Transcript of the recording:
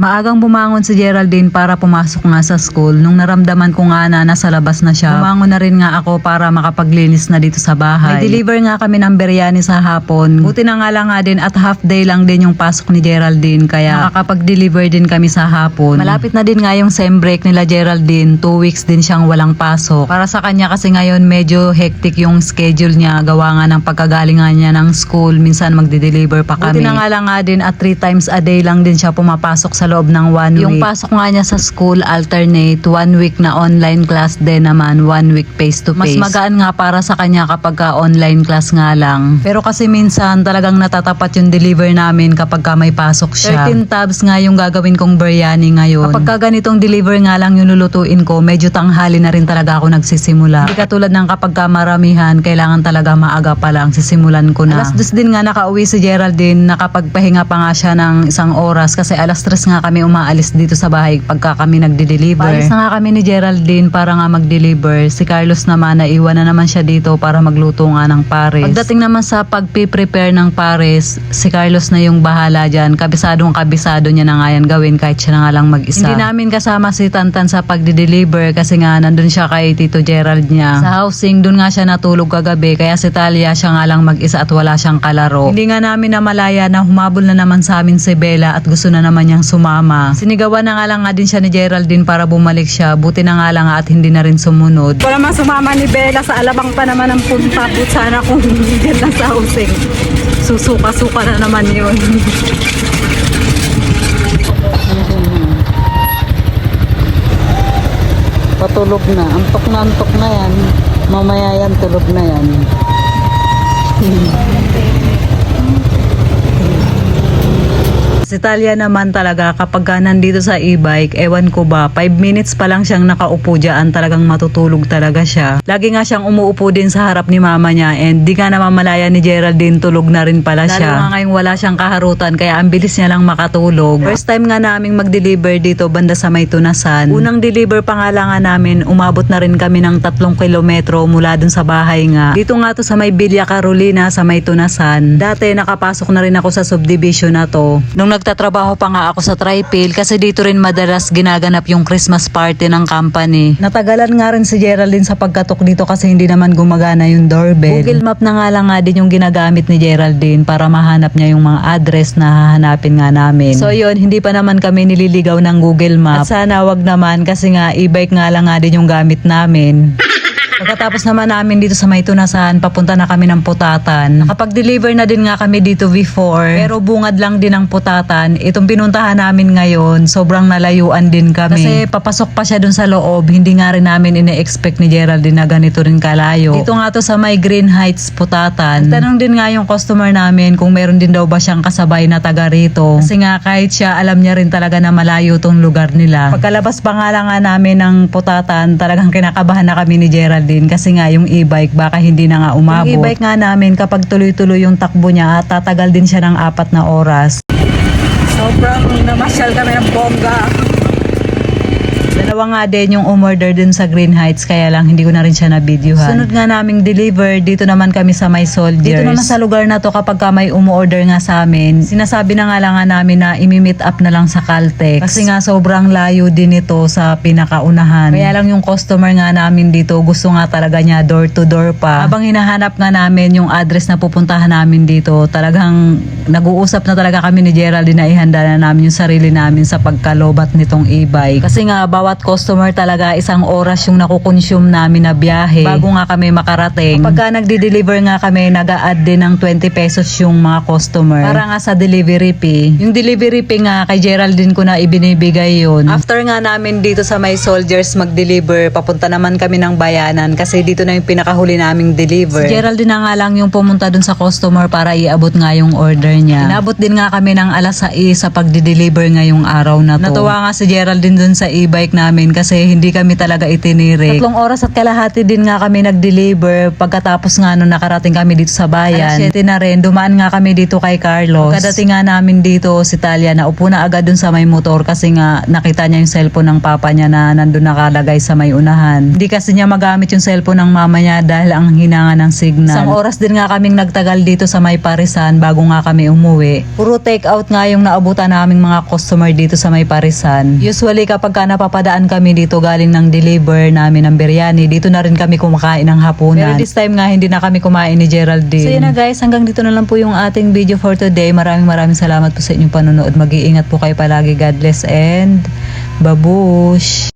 Maagang bumangon si Geraldine para pumasok nga sa school. Nung naramdaman ko nga na nasa labas na siya, bumangon na rin nga ako para makapaglinis na dito sa bahay. May deliver nga kami ng biryani sa hapon. Buti na nga lang nga din at half day lang din yung pasok ni Geraldine kaya makakapag-deliver din kami sa hapon. Malapit na din nga yung sem break nila Geraldine. Two weeks din siyang walang pasok. Para sa kanya kasi ngayon medyo hectic yung schedule niya. Gawa nga ng pagkagalingan niya ng school. Minsan magde-deliver pa kami. Buti na nga lang nga din at three times a day lang din siya pumapasok sa loob ng one week. Yung pasok nga niya sa school alternate. One week na online class din naman. One week face to face. Mas magaan nga para sa kanya kapag ka online class nga lang. Pero kasi minsan talagang natatapat yung deliver namin kapag ka may pasok siya. 13 tabs nga yung gagawin kong biryani ngayon. Kapag ka ganitong deliver nga lang yung lulutuin ko, medyo tanghali na rin talaga ako nagsisimula. Hindi katulad ng kapag ka maramihan, kailangan talaga maaga pa lang sisimulan ko na. Alas dos din nga nakauwi si Geraldine, nakapagpahinga pa nga siya ng isang oras kasi alas tres nga kami umaalis dito sa bahay pagka kami nagde-deliver. Paalis na nga kami ni Geraldine para nga mag-deliver. Si Carlos naman, naiwan na naman siya dito para magluto nga ng pares. Pagdating naman sa pagpiprepare ng pares, si Carlos na yung bahala dyan. Kabisadong kabisado niya na nga yan gawin kahit siya na nga lang mag-isa. Hindi namin kasama si Tantan sa pagde-deliver kasi nga nandun siya kay Tito Gerald niya. Sa housing, dun nga siya natulog kagabi kaya si Talia siya nga lang mag-isa at wala siyang kalaro. Hindi nga namin namalaya na humabol na naman sa amin si Bella at gusto na naman niyang sumama. Sinigawan na nga lang nga din siya ni Geraldine para bumalik siya. Buti na nga lang nga at hindi na rin sumunod. Wala man sumama ni Bella sa alabang pa naman ang punta. But sana kung dyan lang sa housing. Susuka-suka na naman yun. Patulog na. Antok na antok na yan. Mamaya yan, tulog na yan. Si Talia naman talaga kapag ka nandito sa e-bike, ewan ko ba, 5 minutes pa lang siyang nakaupo dyan, talagang matutulog talaga siya. Lagi nga siyang umuupo din sa harap ni mama niya and di ka naman malaya ni Geraldine tulog na rin pala siya. Lalo nga ngayong wala siyang kaharutan kaya ang bilis niya lang makatulog. First time nga naming mag-deliver dito banda sa may tunasan. Unang deliver pa nga lang nga namin, umabot na rin kami ng tatlong kilometro mula dun sa bahay nga. Dito nga to sa may Villa Carolina sa may tunasan. Dati nakapasok na rin ako sa subdivision na to. Nung nagtatrabaho pa nga ako sa Tripil kasi dito rin madalas ginaganap yung Christmas party ng company. Natagalan nga rin si Geraldine sa pagkatok dito kasi hindi naman gumagana yung doorbell. Google Map na nga lang nga din yung ginagamit ni Geraldine para mahanap niya yung mga address na hahanapin nga namin. So yun, hindi pa naman kami nililigaw ng Google Map. At sana wag naman kasi nga e-bike nga lang nga din yung gamit namin. Pagkatapos naman namin dito sa may tunasan, papunta na kami ng putatan. Nakapag-deliver na din nga kami dito before, pero bungad lang din ang putatan. Itong pinuntahan namin ngayon, sobrang nalayuan din kami. Kasi papasok pa siya dun sa loob, hindi nga rin namin ine-expect ni Geraldine na ganito rin kalayo. Dito nga to sa may Green Heights putatan. Tanong din nga yung customer namin kung meron din daw ba siyang kasabay na taga rito. Kasi nga kahit siya, alam niya rin talaga na malayo tong lugar nila. Pagkalabas pa nga lang nga namin ng putatan, talagang kinakabahan na kami ni Geraldine kasi nga yung e-bike baka hindi na nga umabot. Yung e-bike nga namin kapag tuloy-tuloy yung takbo niya, tatagal din siya ng apat na oras. Sobrang namasyal kami ng bongga. Dalawa nga din yung umorder dun sa Green Heights kaya lang hindi ko na rin siya na-videohan. Sunod nga naming deliver, dito naman kami sa may soldiers. Dito naman sa lugar na to kapag ka may umorder nga sa amin, sinasabi na nga lang nga namin na imi-meet up na lang sa Caltex. Kasi nga sobrang layo din ito sa pinakaunahan. Kaya lang yung customer nga namin dito gusto nga talaga niya door to door pa. Habang hinahanap nga namin yung address na pupuntahan namin dito, talagang nag-uusap na talaga kami ni Geraldine na ihanda na namin yung sarili namin sa pagkalobat nitong e-bike. Kasi nga bawat customer talaga isang oras yung nakukonsume namin na biyahe bago nga kami makarating. Kapag nagdi-deliver nga kami, nag add din ng 20 pesos yung mga customer. Para nga sa delivery fee. Yung delivery fee nga kay Geraldine ko na ibinibigay yun. After nga namin dito sa may soldiers mag-deliver, papunta naman kami ng bayanan kasi dito na yung pinakahuli naming deliver. Si Geraldine na nga lang yung pumunta dun sa customer para iabot nga yung order niya. Inabot din nga kami ng alas 6 sa pagdi-deliver ngayong araw na to. Natuwa nga si Geraldine dun sa e-bike namin namin kasi hindi kami talaga itinirik. Tatlong oras at kalahati din nga kami nag-deliver pagkatapos nga nung nakarating kami dito sa bayan. Alas 7 na rin, dumaan nga kami dito kay Carlos. Pagkadating nga namin dito si Talia na upo na agad dun sa may motor kasi nga nakita niya yung cellphone ng papa niya na nandun nakalagay sa may unahan. Hindi kasi niya magamit yung cellphone ng mama niya dahil ang hinanga ng signal. Isang oras din nga kaming nagtagal dito sa may Parisan bago nga kami umuwi. Puro take out nga yung naabutan naming mga customer dito sa may Parisan. Usually kapag ka napapadaan kami dito galing ng deliver namin ng biryani, dito na rin kami kumakain ng hapunan. Pero this time nga hindi na kami kumain ni Geraldine. So yun na guys, hanggang dito na lang po yung ating video for today. Maraming maraming salamat po sa inyong panonood. Mag-iingat po kayo palagi. God bless and babush!